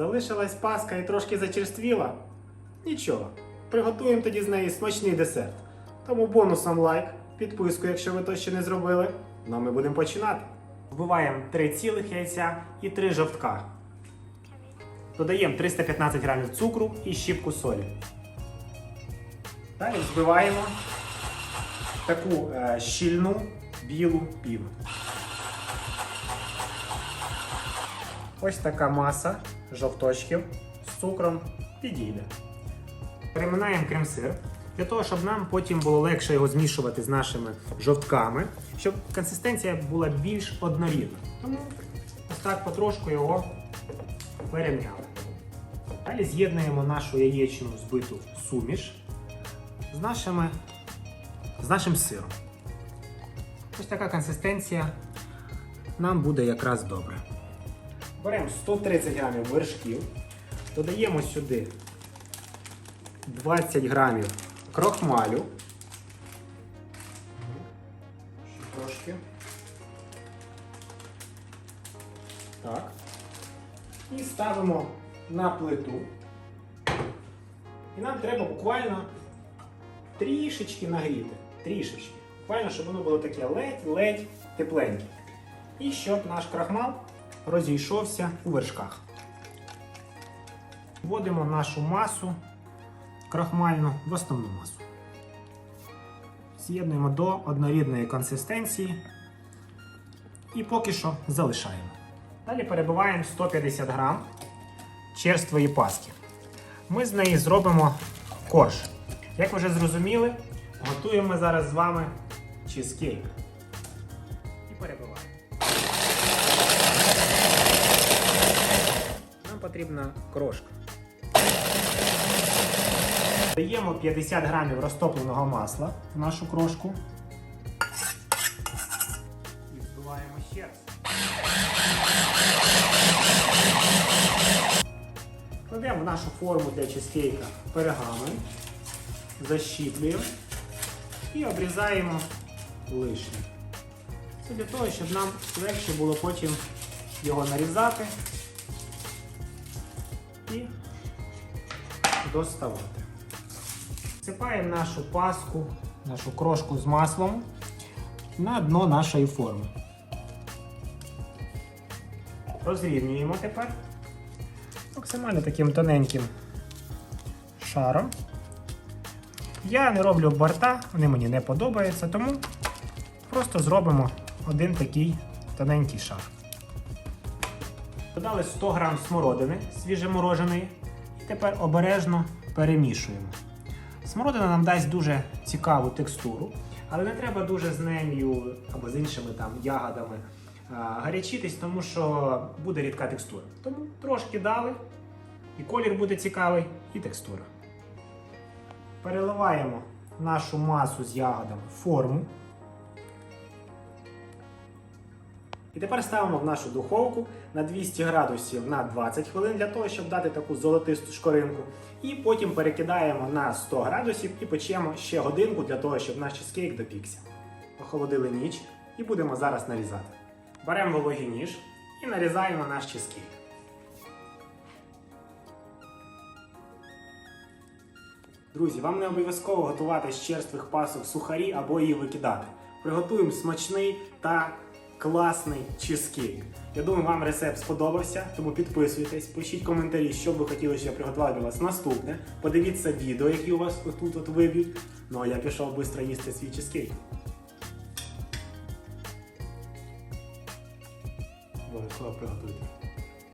Залишилась паска і трошки зачерствіла? Нічого. Приготуємо тоді з неї смачний десерт. Тому бонусом лайк, підписку, якщо ви то ще не зробили. Ну а ми будемо починати. Вбиваємо 3 цілих яйця і 3 жовтка. Додаємо 315 грамів цукру і щіпку солі. Далі збиваємо таку е, щільну білу піну. Ось така маса жовточків з цукром підійде. Переминаємо крем-сир для того, щоб нам потім було легше його змішувати з нашими жовтками, щоб консистенція була більш однорідна. Тому ось так потрошку його перем'яли. Далі з'єднуємо нашу яєчну збиту суміш з, нашими, з нашим сиром. Ось така консистенція нам буде якраз добре. Беремо 130 грамів вершків, додаємо сюди 20 грамів крохмалю. Трошки. Так. І ставимо на плиту. І нам треба буквально трішечки нагріти. Трішечки. Буквально, щоб воно було таке ледь-ледь тепленьке. І щоб наш крахмал розійшовся у вершках. Вводимо нашу масу крахмальну в основну масу. З'єднуємо до однорідної консистенції і поки що залишаємо. Далі перебиваємо 150 грам черствої паски. Ми з неї зробимо корж. Як ви вже зрозуміли, готуємо зараз з вами чизкейк. І перебиваємо. Потрібна крошка. Даємо 50 грамів розтопленого масла в нашу крошку. І збиваємо ще раз. Кладемо в нашу форму для чизкейка пергамент, защіплюємо і обрізаємо лишнє. Це для того, щоб нам легше було потім його нарізати і доставати. Всипаємо нашу паску, нашу крошку з маслом на дно нашої форми. Розрівнюємо тепер максимально таким тоненьким шаром. Я не роблю борта, вони мені не подобаються, тому просто зробимо один такий тоненький шар. Додали 100 г смородини свіжемороженої і тепер обережно перемішуємо. Смородина нам дасть дуже цікаву текстуру, але не треба дуже з нею або з іншими там ягодами гарячитись, тому що буде рідка текстура. Тому трошки дали, і колір буде цікавий, і текстура. Переливаємо нашу масу з ягодами в форму. І тепер ставимо в нашу духовку на 200 градусів на 20 хвилин для того, щоб дати таку золотисту шкоринку. І потім перекидаємо на 100 градусів і печемо ще годинку для того, щоб наш чизкейк допікся. Охолодили ніч і будемо зараз нарізати. Беремо вологий ніж і нарізаємо наш чизкейк. Друзі, вам не обов'язково готувати з черствих пасок сухарі або її викидати. Приготуємо смачний та класний чизкейк. Я думаю, вам рецепт сподобався, тому підписуйтесь, пишіть коментарі, що ви хотіли, щоб я приготував для вас наступне. Подивіться відео, які у вас тут от виб'ють. Ну а я пішов швидко їсти свій чизкейк. Обов'язково приготуйте.